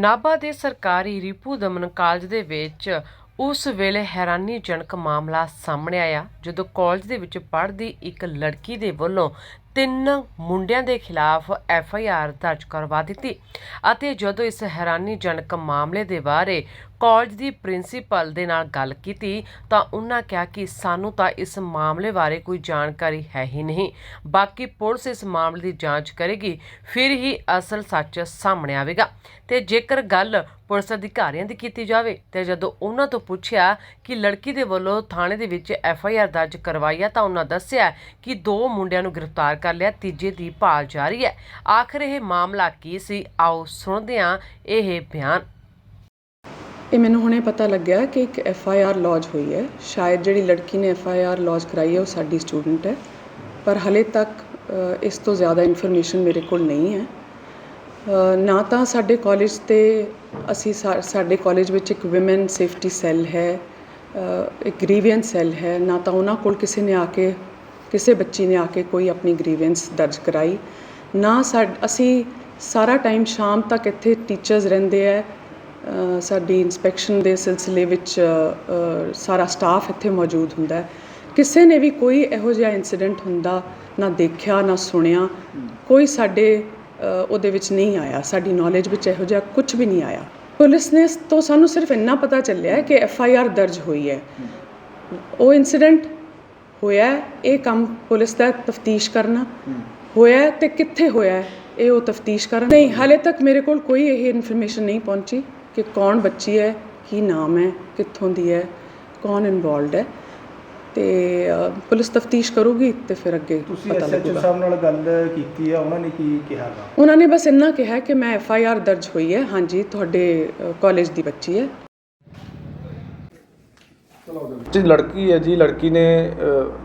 ਨਾਭਾ ਦੇ ਸਰਕਾਰੀ ਰਿਪੂ ਦਮਨ ਕਾਲਜ ਦੇ ਵਿੱਚ ਉਸ ਵੇਲੇ ਹੈਰਾਨੀਜਨਕ ਮਾਮਲਾ ਸਾਹਮਣੇ ਆਇਆ, ਜਦੋਂ ਕਾਲਜ ਦੇ ਵਿੱਚ ਪੜ੍ਹਦੀ ਇੱਕ ਲੜਕੀ ਦੇ ਵੱਲੋਂ ਤਿੰਨ ਮੁੰਡਿਆਂ ਦੇ ਖਿਲਾਫ ਐਫ ਆਈ ਆਰ ਦਰਜ ਕਰਵਾ ਦਿੱਤੀ ਅਤੇ ਜਦੋਂ ਇਸ ਹੈਰਾਨੀਜਨਕ ਮਾਮਲੇ ਦੇ ਬਾਰੇ ਕਾਲਜ ਦੀ ਪ੍ਰਿੰਸੀਪਲ ਦੇ ਨਾਲ ਗੱਲ ਕੀਤੀ ਤਾਂ ਉਹਨਾਂ ਕਿਹਾ ਕਿ ਸਾਨੂੰ ਤਾਂ ਇਸ ਮਾਮਲੇ ਬਾਰੇ ਕੋਈ ਜਾਣਕਾਰੀ ਹੈ ਹੀ ਨਹੀਂ। ਬਾਕੀ ਪੁਲਿਸ ਇਸ ਮਾਮਲੇ ਦੀ ਜਾਂਚ ਕਰੇਗੀ, ਫਿਰ ਹੀ ਅਸਲ ਸੱਚ ਸਾਹਮਣੇ ਆਵੇਗਾ। ਤੇ ਜੇਕਰ ਗੱਲ ਪੁਲਿਸ ਅਧਿਕਾਰੀਆਂ ਦੀ ਕੀਤੀ ਜਾਵੇ ਤੇ ਜਦੋਂ ਉਹਨਾਂ ਤੋਂ ਪੁੱਛਿਆ ਕਿ ਲੜਕੀ ਦੇ ਵੱਲੋਂ ਥਾਣੇ ਦੇ ਵਿੱਚ ਐਫ ਆਈ ਆਰ ਦਰਜ ਕਰਵਾਈ ਹੈ ਤਾਂ ਉਹਨਾਂ ਦੱਸਿਆ ਕਿ ਦੋ ਮੁੰਡਿਆਂ ਨੂੰ ਗ੍ਰਿਫਤਾਰ ਕਰ ਲਿਆ, ਤੀਜੇ ਦੀ ਭਾਲ ਜਾਰੀ ਹੈ। ਆਖਰ ਇਹ ਮਾਮਲਾ ਕੀ ਸੀ? ਆਓ ਸੁਣਦੇ ਹਾਂ ਇਹ ਬਿਆਨ। ਇਹ ਮੈਨੂੰ ਹੁਣੇ ਪਤਾ ਲੱਗਿਆ ਕਿ ਇੱਕ ਐਫ ਆਈ ਆਰ ਲੌਜ ਹੋਈ ਹੈ। ਸ਼ਾਇਦ ਜਿਹੜੀ ਲੜਕੀ ਨੇ ਐਫ ਆਈ ਆਰ ਲੌਜ ਕਰਾਈ ਹੈ ਉਹ ਸਾਡੀ ਸਟੂਡੈਂਟ ਹੈ। ਪਰ ਹਲੇ ਤੱਕ ਇਸ ਤੋਂ ਜ਼ਿਆਦਾ ਇਨਫੋਰਮੇਸ਼ਨ ਮੇਰੇ ਕੋਲ ਨਹੀਂ ਹੈ। ਨਾ ਤਾਂ ਸਾਡੇ ਕਾਲਜ ਤੇ ਅਸੀਂ ਸਾ- ਸਾਡੇ ਕਾਲਜ ਵਿੱਚ ਇੱਕ ਵਿਮੈਨ ਸੇਫਟੀ ਸੈੱਲ ਹੈ ਇੱਕ ਗ੍ਰੀਵੈਂਸ ਸੈੱਲ ਹੈ। ਨਾ ਤਾਂ ਉਹਨਾਂ ਕੋਲ ਕਿਸੇ ਨੇ ਆ ਕੇ, ਕਿਸੇ ਬੱਚੀ ਨੇ ਆ ਕੇ ਕੋਈ ਆਪਣੀ ਗ੍ਰੀਵੈਂਸ ਦਰਜ ਕਰਾਈ। ਨਾ ਸਾ ਅਸੀਂ ਸਾਰਾ ਟਾਈਮ ਸ਼ਾਮ ਤੱਕ ਇੱਥੇ ਟੀਚਰਸ ਰਹਿੰਦੇ ਹੈ ਸਾਡੀ ਇਨਸਪੈਕਸ਼ਨ ਦੇ ਸਿਲਸਿਲੇ ਵਿੱਚ ਸਾਰਾ ਸਟਾਫ ਇੱਥੇ ਮੌਜੂਦ ਹੁੰਦਾ ਕਿਸੇ ਨੇ ਵੀ ਕੋਈ ਇਹੋ ਜਿਹਾ ਇਨਸੀਡੈਂਟ ਹੁੰਦਾ, ਨਾ ਦੇਖਿਆ, ਨਾ ਸੁਣਿਆ, ਕੋਈ ਸਾਡੇ ਉਹਦੇ ਵਿੱਚ ਨਹੀਂ ਆਇਆ। ਸਾਡੀ ਨੌਲੇਜ ਵਿੱਚ ਇਹੋ ਜਿਹਾ ਕੁਝ ਵੀ ਨਹੀਂ ਆਇਆ। ਪੁਲਿਸ ਨੇ ਤੋਂ ਸਾਨੂੰ ਸਿਰਫ ਇੰਨਾ ਪਤਾ ਚੱਲਿਆ ਕਿ ਐਫ ਆਈ ਆਰ ਦਰਜ ਹੋਈ ਹੈ। ਉਹ ਇਨਸੀਡੈਂਟ ਹੋਇਆ ਇਹ ਕੰਮ ਪੁਲਿਸ ਦਾ ਤਫਤੀਸ਼ ਕਰਨਾ। ਹੋਇਆ ਹੈ ਤੇ ਕਿੱਥੇ ਹੋਇਆ ਇਹ ਉਹ ਤਫਤੀਸ਼ ਕਰਨ। ਨਹੀਂ, ਹਾਲੇ ਤੱਕ ਮੇਰੇ ਕੋਲ ਕੋਈ ਇਹ ਇਨਫੋਰਮੇਸ਼ਨ ਨਹੀਂ ਪਹੁੰਚੀ ਕਿ ਕੌਣ ਬੱਚੀ ਹੈ, ਕੀ ਨਾਮ ਹੈ, ਕਿੱਥੋਂ ਦੀ ਹੈ, ਕੌਣ ਇਨਵੋਲਡ ਹੈ। ਤੇ ਪੁਲਿਸ ਤਫਤੀਸ਼ ਕਰੂਗੀ ਤੇ ਫਿਰ ਅੱਗੇ ਤੁਸੀਂ ਪਤਾ ਐਸਐਚਓ ਲੱਗੂਗਾ। ਸਾਹਿਬ ਨਾਲ ਗੱਲ ਕੀਤੀ ਆ ਉਹਨਾਂ ਨੇ ਕੀ ਕਿਹਾ ਗਾ? ਉਹਨਾਂ ਨੇ ਬਸ ਇੰਨਾ ਕਿਹਾ ਕਿ ਮੈਂ ਐਫ ਆਈ ਆਰ ਦਰਜ ਹੋਈ ਹੈ। ਹਾਂਜੀ ਤੁਹਾਡੇ ਕਾਲਜ ਦੀ ਬੱਚੀ ਹੈ। ਜੀ ਲੜਕੀ ਹੈ ਜੀ ਲੜਕੀ ਨੇ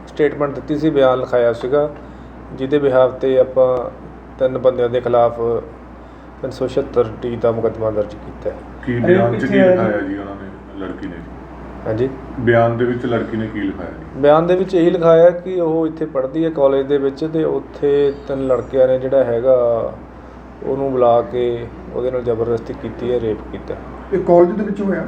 ਸਟੇਟਮੈਂਟ ਦਿੱਤੀ ਸੀ ਬਿਆਨ ਲਿਖਾਇਆ ਸੀਗਾ। ਜਿਹਦੇ ਬਿਹਾਫ ਤੇ ਆਪਾਂ ਤਿੰਨ ਬੰਦਿਆਂ ਦੇ ਖਿਲਾਫ 376 ਟੀ ਦਾ ਮੁਕੱਦਮਾ ਦਰਜ ਕੀਤਾ ਹੈ। ਕੀ ਬਿਆਨ ਚ ਕੀ ਲਿਖਾਇਆ ਜੀ ਉਹਨਾਂ ਨੇ ਲੜਕੀ ਨੇ? ਹਾਂਜੀ। ਬਿਆਨ ਦੇ ਵਿੱਚ ਲੜਕੀ ਨੇ ਕੀ ਲਿਖਾਇਆ? ਜੀ ਬਿਆਨ ਦੇ ਵਿੱਚ ਇਹੀ ਲਿਖਾਇਆ ਕਿ ਉਹ ਇੱਥੇ ਪੜ੍ਹਦੀ ਹੈ ਕਾਲਜ ਦੇ ਵਿੱਚ ਤੇ ਉੱਥੇ ਤਿੰਨ ਲੜਕਿਆਂ ਨੇ ਜਿਹੜਾ ਹੈਗਾ ਉਹਨੂੰ ਬੁਲਾ ਕੇ ਉਹਦੇ ਨਾਲ ਜ਼ਬਰਦਸਤੀ ਕੀਤੀ ਹੈ ਰੇਪ ਕੀਤਾ। ਇਹ ਕਾਲਜ ਦੇ ਵਿੱਚ ਹੋਇਆ?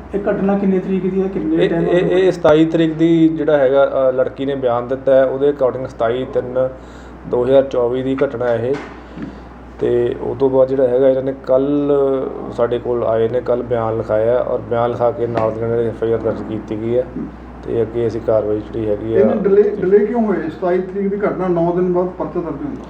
ਇਹ ਘਟਨਾ ਕਿੰਨੇ ਤਰੀਕ ਦੀ ਹੈ? ਕਿੰਨੇ ਇਹ ਟਾਈਮ ਇਹ ਇਹ 27 ਤਰੀਕ ਦੀ ਜਿਹੜਾ ਹੈਗਾ ਅ, ਲੜਕੀ ਨੇ ਬਿਆਨ ਦਿੱਤਾ ਹੈ। ਉਹਦੇ ਅਕੋਰਡਿੰਗ 27 3 2024 ਦੀ ਘਟਨਾ ਹੈ ਇਹ। ਤੇ ਉਸ ਤੋਂ ਬਾਅਦ ਜਿਹੜਾ ਹੈਗਾ ਇਹਨਾਂ ਨੇ ਕੱਲ ਸਾਡੇ ਕੋਲ ਆਏ ਨੇ ਕੱਲ ਬਿਆਨ ਲਿਖਾਇਆ ਔਰ ਬਿਆਨ ਲਿਖਾ ਕੇ ਨਾਲ ਦੀ ਨਾਲ ਐਫ ਆਈ ਆਰ ਦਰਜ ਕੀਤੀ ਗਈ ਹੈ। ਤੇ ਅੱਗੇ ਅਸੀਂ ਕਾਰਵਾਈ ਜਿਹੜੀ ਹੈਗੀ ਇਹਨਾਂ ਆ ਡਿਲੇ ਡਿਲੇ ਕਿਉਂ ਹੋਏ 27 ਤਰੀਕ ਦੀ ਘਟਨਾ 9 ਦਿਨ ਬਾਅਦ ਪਰਚਾ ਦਰਜ ਹੁੰਦਾ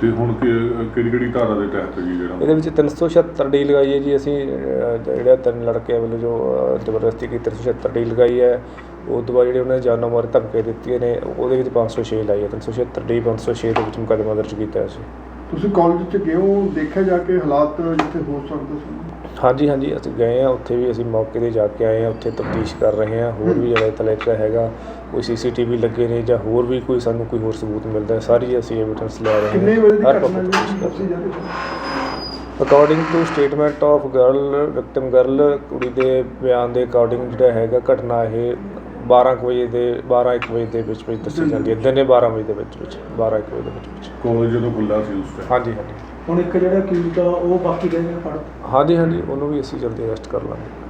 ਤੇ ਹੁਣ ਕਿਹੜੀ ਕਿਹੜੀ ਧਾਰਾ ਦੇ ਤਹਿਤ ਜੀ ਜਿਹੜਾ? ਇਹਦੇ ਵਿੱਚ 376 ਡੀ ਲਗਾਈ ਹੈ ਜੀ ਅਸੀਂ ਅਹ, ਜਿਹੜਾ ਤਿੰਨ ਲੜਕਿਆਂ ਵੱਲੋਂ ਜੋ ਅਹ, ਜ਼ਬਰਦਸਤੀ ਕੀਤੀ 376 ਡੀ ਲਗਾਈ ਹੈ। ਉਸ ਤੋਂ ਬਾਅਦ ਜਿਹੜੇ ਉਹਨਾਂ ਨੇ ਜਾਨੋਂ ਮਾਰ ਧਮਕੇ ਦਿੱਤੀਆਂ ਨੇ ਉਹਦੇ ਵਿੱਚ 506 ਲਾਈ ਹੈ। 376 ਡੀ 506 ਦੇ ਵਿੱਚ ਮੁਕੱਦਮਾ ਦਰਜ ਕੀਤਾ ਹੈ ਸੀ ਤੁਸੀਂ ਕਾਲਜ ਚ ਗਏ ਹੋ ਦੇਖਿਆ ਜਾ ਕੇ ਹਾਲਾਤ ਜਿੱਥੇ ਹੋ ਸਕਦੇ ਸੀ ਹਾਂਜੀ ਹਾਂਜੀ ਅਸੀਂ ਗਏ ਆ ਉੱਥੇ ਵੀ ਅਸੀਂ ਮੌਕੇ ਤੇ ਜਾ ਕੇ ਆਏ ਆ ਉੱਥੇ ਤਫਤੀਸ਼ ਕਰ ਰਹੇ ਆ ਹੋਰ ਵੀ ਜਿਹੜਾ ਤਲੇਕਾ ਹੈਗਾ ਕੋਈ ਸੀਸੀਟੀਵੀ ਲੱਗੇ ਨੇ ਜਾਂ ਹੋਰ ਵੀ ਕੋਈ ਸਾਨੂੰ ਕੋਈ ਹੋਰ ਸਬੂਤ ਮਿਲਦਾ ਹੈ, ਸਾਰੀ ਅਸੀਂ ਐਵੀਡੈਂਸ ਲੈ ਰਹੇ ਹਾਂ ਹਰ ਪੱਖ ਹੈ? According to statement of girl victim girl ਕੁੜੀ ਦੇ ਬਿਆਨ ਦੇ ਅਕੋਰਡਿੰਗ ਜਿਹੜਾ ਹੈਗਾ ਘਟਨਾ ਇਹ 12 ਕੁ ਵਜੇ ਦੇ 12 1 ਵਜੇ ਦੇ ਵਿੱਚ ਵਿੱਚ ਦੱਸੀ ਜਾਂਦੀ ਹੈ ਦਿਨੇ 12 ਵਜੇ ਦੇ ਵਿੱਚ ਵਿੱਚ 12 1 ਵਜੇ ਦੇ ਵਿੱਚ ਵਿੱਚ। ਕਾਲਜ ਜਦੋਂ ਖੁੱਲਾ ਸੀ ਉਸ ਟਾਈਮ ਹਾਂਜੀ ਹਾਂਜੀ। ਹੁਣ ਇੱਕ ਜਿਹੜਾ ਅਕਿਊਜ਼ਡ ਆ ਉਹ ਬਾਕੀ ਰਹਿ ਗਿਆ ਫੜ ਹਾਂਜੀ ਹਾਂਜੀ, ਉਹਨੂੰ ਵੀ ਅਸੀਂ ਜਲਦੀ ਅਰੈਸਟ ਕਰ ਲਾਂਗੇ।